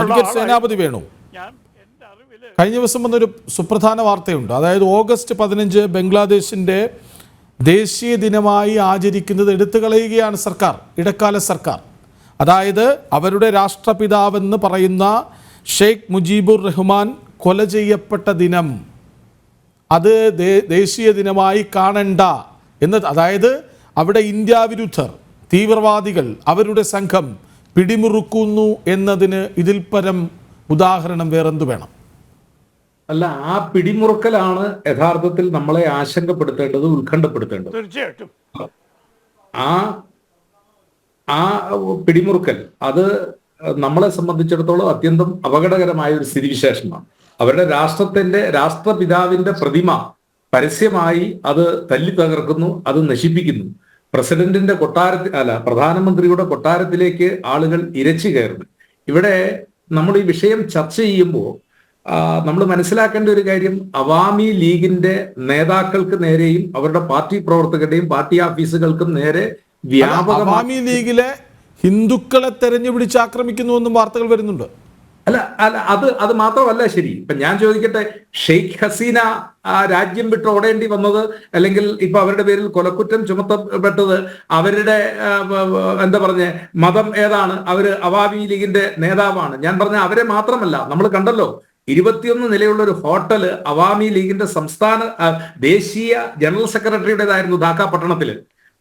Advocate സേനാപതി വേണു. കഴിഞ്ഞ ദിവസം വന്നൊരു സുപ്രധാന വാർത്തയുണ്ട്. അതായത് ഓഗസ്റ്റ് പതിനഞ്ച് ബംഗ്ലാദേശിന്റെ ദേശീയ ദിനമായി ആചരിക്കുന്നത് എടുത്തു കളയുകയാണ് സർക്കാർ ഇടക്കാല സർക്കാർ. അതായത് അവരുടെ രാഷ്ട്രപിതാവെന്ന് പറയുന്ന ഷെയ്ഖ് മുജീബുർ റഹ്മാൻ കൊല ചെയ്യപ്പെട്ട ദിനം. അത് ദേശീയ ദിനമായി കാണണ്ട എന്ന് അതായത് അവിടെ ഇന്ത്യ വിരുദ്ധർ തീവ്രവാദികൾ അവരുടെ സംഘം പിടിമുറുക്കുന്നു എന്നതിന് ഇതിൽ പരം ഉദാഹരണം വേറെന്തു വേണം? അല്ല ആ പിടിമുറുക്കലാണ് യഥാർത്ഥത്തിൽ നമ്മളെ ആശങ്കപ്പെടുത്തേണ്ടത് ഉത്കണ്ഠപ്പെടുത്തേണ്ടത്. തീർച്ചയായിട്ടും. ആ ആ പിടിമുറുക്കൽ അത് നമ്മളെ സംബന്ധിച്ചിടത്തോളം അത്യന്തം അപകടകരമായ ഒരു സ്ഥിതിവിശേഷമാണ്. അവരുടെ രാഷ്ട്രത്തിന്റെ രാഷ്ട്രപിതാവിന്റെ പ്രതിമ പരസ്യമായി അത് തല്ലി തകർക്കുന്നു അത് നശിപ്പിക്കുന്നു. പ്രസിഡന്റിന്റെ കൊട്ടാരത്തിൽ അല്ല പ്രധാനമന്ത്രിയുടെ കൊട്ടാരത്തിലേക്ക് ആളുകൾ ഇരച്ചു കയറുന്നു. ഇവിടെ നമ്മൾ ഈ വിഷയം ചർച്ച ചെയ്യുമ്പോൾ നമ്മൾ മനസ്സിലാക്കേണ്ട ഒരു കാര്യം അവാമി ലീഗിന്റെ നേതാക്കൾക്ക് നേരെയും അവരുടെ പാർട്ടി പ്രവർത്തകരുടെയും പാർട്ടി ഓഫീസുകൾക്കും നേരെ വ്യാപകമായി അവാമി ലീഗിലെ ഹിന്ദുക്കളെ തെരഞ്ഞുപിടിച്ച് ആക്രമിക്കുന്നു എന്നും വാർത്തകൾ വരുന്നുണ്ട്. അല്ല അല്ല അത് അത് മാത്രമല്ല ശരി. ഇപ്പൊ ഞാൻ ചോദിക്കട്ടെ ഷെയ്ഖ് ഹസീന ആ രാജ്യം വിട്ട് ഓടേണ്ടി വന്നത് അല്ലെങ്കിൽ ഇപ്പൊ അവരുടെ പേരിൽ കൊലക്കുറ്റം ചുമത്തപ്പെട്ടത് അവരുടെ എന്താ പറഞ്ഞ മതം ഏതാണ്? അവർ അവാമി ലീഗിന്റെ നേതാവാണ്. ഞാൻ പറഞ്ഞ അവരെ മാത്രമല്ല നമ്മൾ കണ്ടല്ലോ ഇരുപത്തിയൊന്ന് നിലയുള്ള ഒരു ഹോട്ടൽ അവാമി ലീഗിന്റെ സംസ്ഥാന ദേശീയ ജനറൽ സെക്രട്ടറിയുടേതായിരുന്നു ധാക്ക പട്ടണത്തിൽ.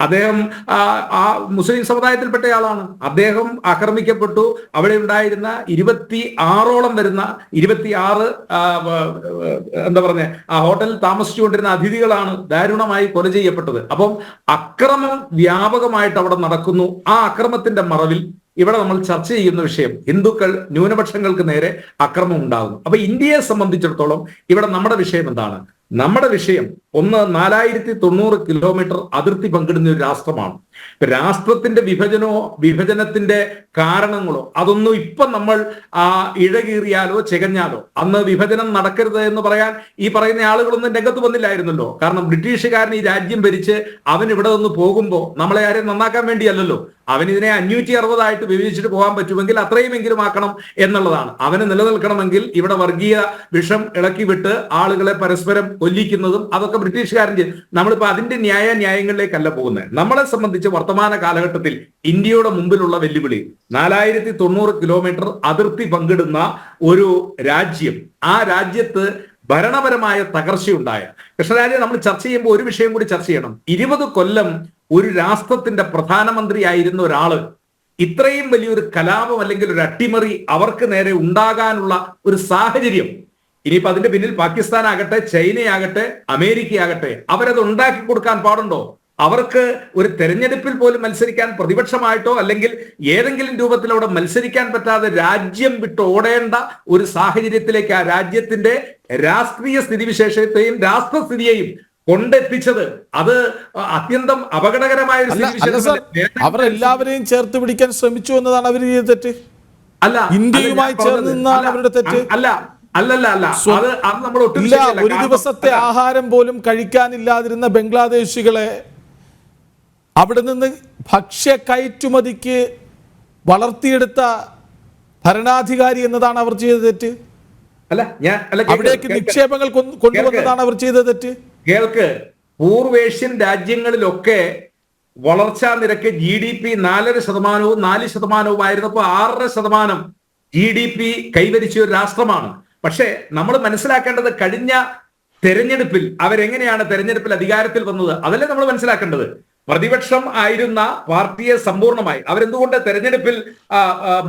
അദ്ദേഹം ആ, മുസ്ലിം സമുദായത്തിൽപ്പെട്ടയാളാണ്. അദ്ദേഹം ആക്രമിക്കപ്പെട്ടു. അവിടെ ഉണ്ടായിരുന്ന ഇരുപത്തി ആറോളം വരുന്ന ഇരുപത്തി ആറ് എന്താ പറഞ്ഞ ആ ഹോട്ടലിൽ താമസിച്ചുകൊണ്ടിരുന്ന അതിഥികളാണ് ദാരുണമായി കൊല ചെയ്യപ്പെട്ടത്. അപ്പം അക്രമം വ്യാപകമായിട്ട് അവിടെ നടക്കുന്നു. ആ അക്രമത്തിന്റെ മറവിൽ ഇവിടെ നമ്മൾ ചർച്ച ചെയ്യുന്ന വിഷയം ഹിന്ദുക്കൾ ന്യൂനപക്ഷങ്ങൾക്ക് നേരെ അക്രമം ഉണ്ടാകുന്നു. അപ്പൊ ഇന്ത്യയെ സംബന്ധിച്ചിടത്തോളം ഇവിടെ നമ്മുടെ വിഷയം എന്താണ്? നമ്മുടെ വിഷയം ഒന്ന് നാലായിരത്തി തൊണ്ണൂറ് കിലോമീറ്റർ അതിർത്തി പങ്കിടുന്ന ഒരു രാഷ്ട്രമാണ്. രാഷ്ട്രത്തിന്റെ വിഭജനോ വിഭജനത്തിന്റെ കാരണങ്ങളോ അതൊന്നും ഇപ്പൊ നമ്മൾ ആ ഇഴകീറിയാലോ ചെകഞ്ഞാലോ. അന്ന് വിഭജനം നടക്കരുത് എന്ന് പറയാൻ ഈ പറയുന്ന ആളുകളൊന്നും രംഗത്ത് വന്നില്ലായിരുന്നല്ലോ. കാരണം ബ്രിട്ടീഷുകാരൻ ഈ രാജ്യം ഭരിച്ച് അവൻ ഇവിടെ നിന്ന് പോകുമ്പോൾ നമ്മളെ ആരെയും നന്നാക്കാൻ വേണ്ടിയല്ലല്ലോ. അവൻ ഇതിനെ അഞ്ഞൂറ്റി അറുപതായിട്ട് വിഭജിച്ചിട്ട് പോകാൻ പറ്റുമെങ്കിൽ അത്രയുമെങ്കിലും ആക്കണം എന്നുള്ളതാണ്. അവന് നിലനിൽക്കണമെങ്കിൽ ഇവിടെ വർഗീയ വിഷം ഇളക്കി വിട്ട് ആളുകളെ പരസ്പരം കൊല്ലിക്കുന്നതും അതൊക്കെ ബ്രിട്ടീഷുകാരൻ ചെയ്തു. നമ്മളിപ്പോ അതിന്റെ ന്യായ ന്യായങ്ങളിലേക്കല്ല പോകുന്നത്. നമ്മളെ സംബന്ധിച്ച് വർത്തമാന കാലഘട്ടത്തിൽ ഇന്ത്യയുടെ മുമ്പിലുള്ള വെല്ലുവിളി നാലായിരത്തി തൊണ്ണൂറ് കിലോമീറ്റർ അതിർത്തി പങ്കിടുന്ന ഒരു രാജ്യം ആ രാജ്യത്ത് ഭരണപരമായ തകർച്ചയുണ്ടായ. കൃഷ്ണരാജെ നമ്മൾ ചർച്ച ചെയ്യുമ്പോൾ ഒരു വിഷയം കൂടി ചർച്ച ചെയ്യണം. ഇരുപത് കൊല്ലം ഒരു രാഷ്ട്രത്തിന്റെ പ്രധാനമന്ത്രിയായിരുന്ന ഒരാൾ ഇത്രയും വലിയൊരു കലാപം അല്ലെങ്കിൽ ഒരു അട്ടിമറി അവർക്ക് നേരെ ഉണ്ടാകാനുള്ള ഒരു സാഹചര്യം ഇനിയിപ്പോ അതിന്റെ പിന്നിൽ പാകിസ്ഥാൻ ആകട്ടെ ചൈനയാകട്ടെ അമേരിക്കയാകട്ടെ അവരത് ഉണ്ടാക്കി കൊടുക്കാൻ പാടുണ്ടോ? അവർക്ക് ഒരു തെരഞ്ഞെടുപ്പിൽ പോലും മത്സരിക്കാൻ പ്രതിപക്ഷമായിട്ടോ അല്ലെങ്കിൽ ഏതെങ്കിലും രൂപത്തിൽ അവിടെ മത്സരിക്കാൻ പറ്റാതെ രാജ്യം വിട്ട് ഓടേണ്ട ഒരു സാഹചര്യത്തിലേക്ക് ആ രാജ്യത്തിന്റെ രാഷ്ട്രീയ സ്ഥിതിവിശേഷത്തെയും രാഷ്ട്രസ്ഥിതിയെയും കൊണ്ടെത്തിച്ചത് അത് അത്യന്തം അപകടകരമായ ഒരു എല്ലാവരെയും ചേർത്ത് പിടിക്കാൻ ശ്രമിച്ചു എന്നതാണ് അവർ ചെയ്ത തെറ്റ്? അല്ല ഇന്ത്യയുമായി ചേർന്ന് അവരുടെ തെറ്റ്. അല്ല അല്ലല്ല അല്ല. അത് അത് നമ്മൾ ഒട്ടും ഇല്ല ഒരു ദിവസത്തെ ആഹാരം പോലും കഴിക്കാനില്ലാതിരുന്ന ബംഗ്ലാദേശികളെ അവിടെ നിന്ന് ഭക്ഷ്യ കയറ്റുമതിക്ക് വളർത്തിയെടുത്ത ഭരണാധികാരി എന്നതാണ് അവർ ചെയ്ത തെറ്റ്? അല്ല ഞാൻ അല്ല അവിടേക്ക് നിക്ഷേപങ്ങൾ കൊണ്ടുവന്നതാണ് അവർ ചെയ്ത തെറ്റ്? കേൾക്ക് പൂർവേഷ്യൻ രാജ്യങ്ങളിലൊക്കെ വളർച്ചാ നിരക്ക് ജി ഡി പി നാലര ശതമാനവും നാല് ശതമാനവും ആയിരുന്നപ്പോ ആറര ശതമാനം ജി ഡി പി കൈവരിച്ച ഒരു രാഷ്ട്രമാണ്. പക്ഷേ നമ്മൾ മനസ്സിലാക്കേണ്ടത് കഴിഞ്ഞ തെരഞ്ഞെടുപ്പിൽ അവരെങ്ങനെയാണ് തെരഞ്ഞെടുപ്പിൽ അധികാരത്തിൽ വന്നത്? അതല്ലേ നമ്മൾ മനസ്സിലാക്കേണ്ടത്. പ്രതിപക്ഷം ആയിരുന്ന പാർട്ടിയെ സമ്പൂർണമായി അവരെന്തുകൊണ്ട് തെരഞ്ഞെടുപ്പിൽ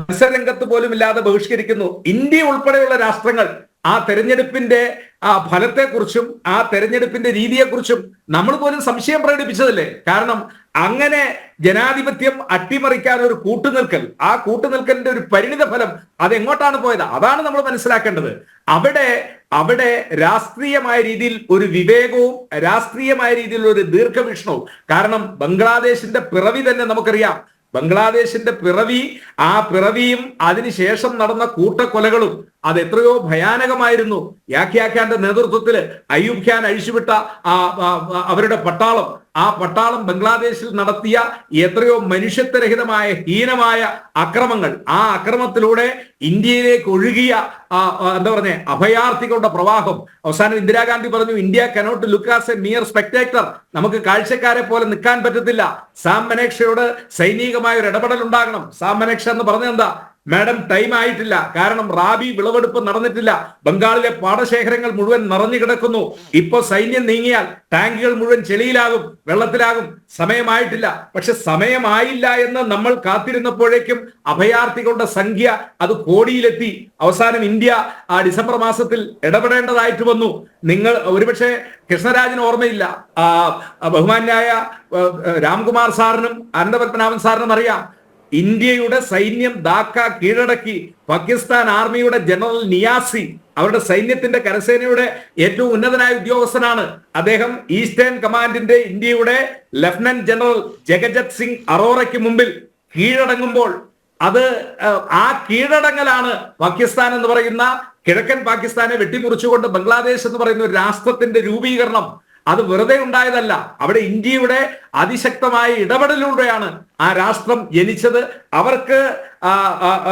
മത്സരരംഗത്ത് പോലും ഇല്ലാതെ ബഹിഷ്കരിക്കുന്നു? ഇന്ത്യ ഉൾപ്പെടെയുള്ള രാഷ്ട്രങ്ങൾ ആ തെരഞ്ഞെടുപ്പിന്റെ ആ ഫലത്തെക്കുറിച്ചും ആ തെരഞ്ഞെടുപ്പിന്റെ രീതിയെക്കുറിച്ചും നമ്മൾ പോലും സംശയം പ്രകടിപ്പിച്ചതല്ലേ? കാരണം അങ്ങനെ ജനാധിപത്യം അട്ടിമറിക്കാൻ ഒരു കൂട്ടുനിൽക്കൽ ആ കൂട്ടുനിൽക്കലിന്റെ ഒരു പരിണിത ഫലം അതെങ്ങോട്ടാണ് പോയത്? അതാണ് നമ്മൾ മനസ്സിലാക്കേണ്ടത്. അവിടെ അവിടെ രാഷ്ട്രീയമായ രീതിയിൽ ഒരു വിവേകവും രാഷ്ട്രീയമായ രീതിയിൽ ഒരു ദീർഘവീക്ഷണവും. കാരണം ബംഗ്ലാദേശിന്റെ പിറവി തന്നെ നമുക്കറിയാം. ബംഗ്ലാദേശിന്റെ പിറവി ആ പിറവിയും അതിനുശേഷം നടന്ന കൂട്ടക്കൊലകളും അത് എത്രയോ ഭയാനകമായിരുന്നു. യാഖ്യാ ഖാന്റെ നേതൃത്വത്തിൽ അയ്യൂബ് ഖാൻ അഴിച്ചുവിട്ട ആ അവരുടെ പട്ടാളം. ആ പട്ടാളം ബംഗ്ലാദേശിൽ നടത്തിയ എത്രയോ മനുഷ്യത്വരഹിതമായ ഹീനമായ അക്രമങ്ങൾ. ആ അക്രമത്തിലൂടെ ഇന്ത്യയിലേക്ക് ഒഴുകിയ എന്താ പറഞ്ഞേ അഭയാർത്ഥികളുടെ പ്രവാഹം. അവസാനം ഇന്ദിരാഗാന്ധി പറഞ്ഞു India cannot look as a mere spectator നമുക്ക് കാഴ്ചക്കാരെ പോലെ നിൽക്കാൻ പറ്റത്തില്ല. സാം മനേക്ഷയോട് സൈനികമായ ഒരു ഇടപെടൽ ഉണ്ടാകണം. സാം മനേക്ഷ എന്ന് പറഞ്ഞെന്താ മാഡം ടൈം ആയിട്ടില്ല. കാരണം റാബി വിളവെടുപ്പ് നടന്നിട്ടില്ല. ബംഗാളിലെ പാടശേഖരങ്ങൾ മുഴുവൻ നിറഞ്ഞു കിടക്കുന്നു. ഇപ്പൊ സൈന്യം നീങ്ങിയാൽ ടാങ്കുകൾ മുഴുവൻ ചെളിയിലാകും വെള്ളത്തിലാകും. സമയമായിട്ടില്ല. പക്ഷെ സമയമായില്ല എന്ന് നമ്മൾ കാത്തിരുന്നപ്പോഴേക്കും അഭയാർത്ഥികളുടെ സംഖ്യ അത് കോടിയിലെത്തി. അവസാനം ഇന്ത്യ ആ ഡിസംബർ മാസത്തിൽ ഇടപെടേണ്ടതായിട്ട് വന്നു. നിങ്ങൾ ഒരുപക്ഷെ കൃഷ്ണരാജിന് ഓർമ്മയില്ല. ബഹുമാന്യായ രാംകുമാർ സാറിനും അനന്തപത്മനാഭൻ സാറിനും അറിയാം. ഇന്ത്യയുടെ സൈന്യം ധാക്ക കീഴടക്കി പാകിസ്ഥാൻ ആർമിയുടെ ജനറൽ നിയാസി അവരുടെ സൈന്യത്തിന്റെ കരസേനയുടെ ഏറ്റവും ഉന്നതനായ ഉദ്യോഗസ്ഥനാണ്. അദ്ദേഹം ഈസ്റ്റേൺ കമാൻഡിന്റെ ഇന്ത്യയുടെ ലഫ്റ്റനന്റ് ജനറൽ ജഗജത് സിംഗ് അറോറയ്ക്ക് മുമ്പിൽ കീഴടങ്ങുമ്പോൾ അത് ആ കീഴടങ്ങലാണ് പാകിസ്ഥാൻ എന്ന് പറയുന്ന കിഴക്കൻ പാകിസ്ഥാനെ വെട്ടിമുറിച്ചുകൊണ്ട് ബംഗ്ലാദേശ് എന്ന് പറയുന്ന ഒരു രാഷ്ട്രത്തിന്റെ രൂപീകരണം അത് വെറുതെ ഉണ്ടായതല്ല. അവിടെ ഇന്ത്യയുടെ അതിശക്തമായ ഇടപെടലിലൂടെയാണ് ആ രാഷ്ട്രം ജനിച്ചത്. അവർക്ക്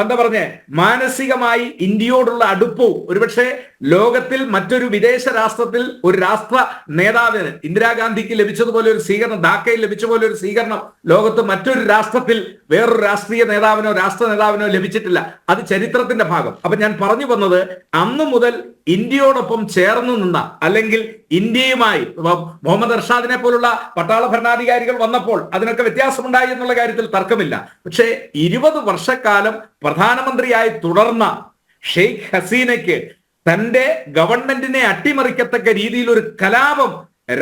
എന്താ പറഞ്ഞേ? മാനസികമായി ഇന്ത്യയോടുള്ള അടുപ്പ് ഒരുപക്ഷെ ലോകത്തിൽ മറ്റൊരു വിദേശ രാഷ്ട്രത്തിൽ ഒരു രാഷ്ട്ര നേതാവിന് ഇന്ദിരാഗാന്ധിക്ക് ലഭിച്ചതുപോലെ ഒരു സ്വീകരണം ധാക്കയിൽ ലഭിച്ച പോലെ ഒരു സ്വീകരണം ലോകത്ത് മറ്റൊരു രാഷ്ട്രത്തിൽ വേറൊരു രാഷ്ട്രീയ നേതാവിനോ രാഷ്ട്ര നേതാവിനോ ലഭിച്ചിട്ടില്ല. അത് ചരിത്രത്തിന്റെ ഭാഗം. അപ്പൊ ഞാൻ പറഞ്ഞു വന്നത് അന്ന് മുതൽ ഇന്ത്യയോടൊപ്പം ചേർന്ന് നിന്ന അല്ലെങ്കിൽ ഇന്ത്യയുമായി മുഹമ്മദ് അർഷാദിനെ പോലുള്ള പട്ടാള ഭരണാധികാരികൾ വന്നപ്പോൾ അതിനൊക്കെ വ്യത്യാസമുണ്ടായി എന്നുള്ള കാര്യത്തിൽ തർക്കമില്ല. പക്ഷേ ഇരുപത് വർഷക്കാലം പ്രധാനമന്ത്രിയായി തുടർന്ന ഷെയ്ഖ് ഹസീനയ്ക്ക് തന്റെ ഗവൺമെന്റിനെ അട്ടിമറിക്കത്തക്ക രീതിയിൽ ഒരു കലാപം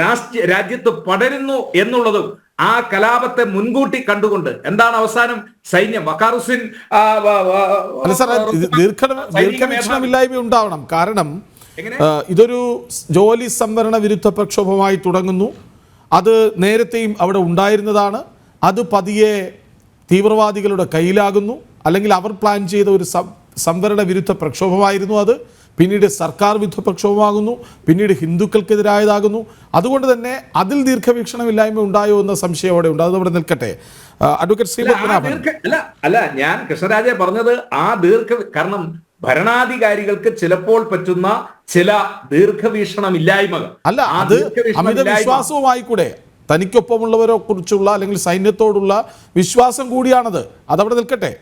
രാഷ്ട്രീയ രാജ്യത്ത് പടരുന്നു എന്നുള്ളതും ആ കലാപത്തെ മുൻകൂട്ടി കണ്ടുകൊണ്ട് എന്താണ് അവസാനം സൈന്യം? വക്കാറുസിൻ ദീർഘവീക്ഷണമില്ലായ്മ ഉണ്ടാവണം. കാരണം ഇതൊരു ജോലി സംവരണ വിരുദ്ധ പ്രക്ഷോഭമായി തുടങ്ങുന്നു. അത് നേരത്തെയും അവിടെ ഉണ്ടായിരുന്നതാണ്. അത് പതിയെ തീവ്രവാദികളുടെ കയ്യിലാകുന്നു. അല്ലെങ്കിൽ അവർ പ്ലാൻ ചെയ്ത ഒരു സംവരണ വിരുദ്ധ പ്രക്ഷോഭമായിരുന്നു അത്. പിന്നീട് സർക്കാർ വിരുദ്ധ പ്രക്ഷോഭമാകുന്നു. പിന്നീട് ഹിന്ദുക്കൾക്കെതിരായതാകുന്നു. അതുകൊണ്ട് തന്നെ അതിൽ ദീർഘവീക്ഷണമില്ലായ്മ ഉണ്ടായോ എന്ന സംശയം അവിടെ ഉണ്ട്. അത് അവിടെ നിൽക്കട്ടെ. അഡ്വക്കേറ്റ് അല്ല, ശ്രീപത്മനാഭൻ അല്ല അല്ല ഞാൻ കൃഷ്ണരാജെ പറഞ്ഞത് ആ ദീർഘ കാരണം ഭരണാധികാരികൾക്ക് ചിലപ്പോൾ പറ്റുന്ന ചില ദീർഘവീക്ഷണമില്ലായ്മകൾ. അല്ല അത് അമിത വിശ്വാസവുമായി കൂടെ തനിക്കൊപ്പമുള്ളവരെ കുറിച്ചുള്ള അല്ലെങ്കിൽ സൈന്യത്തോടുള്ള വിശ്വാസം കൂടിയാണത്. അതവിടെ നിൽക്കട്ടെ.